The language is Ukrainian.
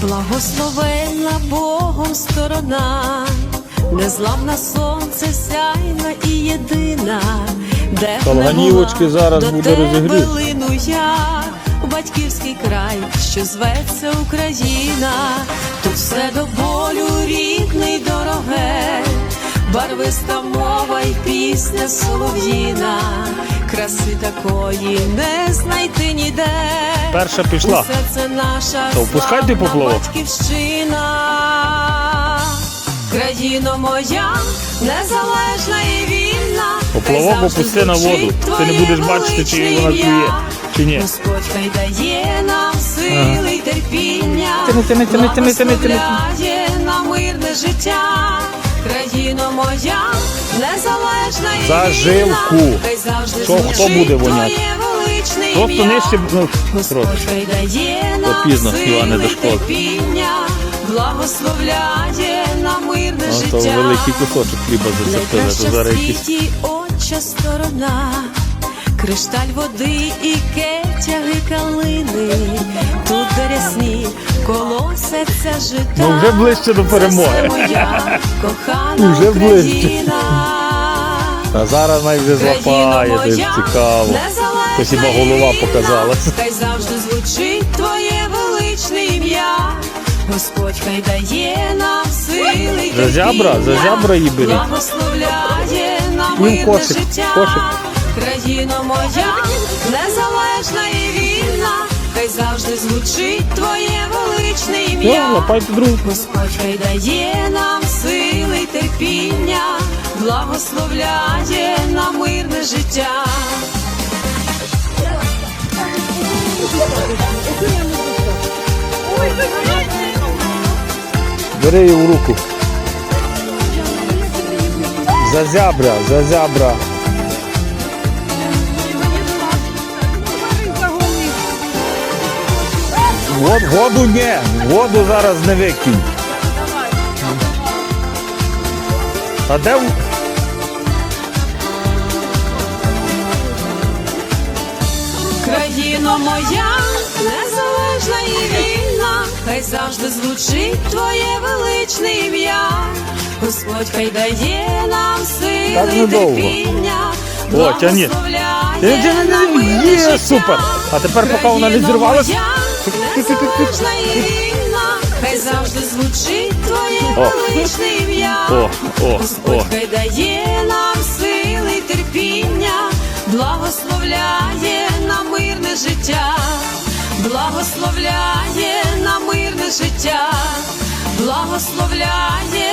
Благословенна Богом сторона, незламна сонце сяйна і єдина, де не зараз до буде розігрів. лину я. Батьківський край, що зветься Україна, тут все до болю рідне й дороге, барвиста мова й пісня солов'їна, краси такої не знайти ніде. Перша пішла. Усе це наша То впускайте поплавок. батьківщина. Країно моя, незалежна і вільна. Поплавок опусти на воду. Ти не будеш бачити, чи вона клює, чи ні. Господь хай дає нам сили й терпіння. Тяни, тяни, тяни, тяни, тяни, тяни. благословляє на мирне життя. Країно моя, незалежна завжди Що, хто буде воняти? Просто нижче ну, трохи. дає То пізно, сили Іване, до школи. благословляє на мирне Ну, то великий кусочок хліба зацепили, це то зараз якісь. сторона, кришталь води і кетяги калини, тут де рясні колосяться жита. Ну, вже ближче до перемоги. моя кохана Вже. Україна. А зараз най вже злапає, десь цікаво. То хіба голова показалась. Хай завжди звучить твоє величне ім'я. Господь хай дає нам сили За зябра, за її беріть. Благословляє нам життя. кошик. Країно моя, незалежна і вільна. Хай завжди звучить твоє величне ім'я. Господь хай дає нам сили й терпіння, благословляє на мирне життя. Бери її в руку. За зябра, Вод, воду ні, воду зараз не викинь. А де? в- Країно моя, незалежна і вільна, хай завжди звучить твоє величне ім'я. Господь хай дає нам сили терпіння, благословляє Тяні, тяні, на тяні. Є, супер. А тепер, поки вона не моя, Незалежна і вільна, хай завжди звучить твоє величне ім'я. О, о, Господь хай дає нам сили і терпіння, благословляє на мирне життя, благословляє на мирне життя, благословляє.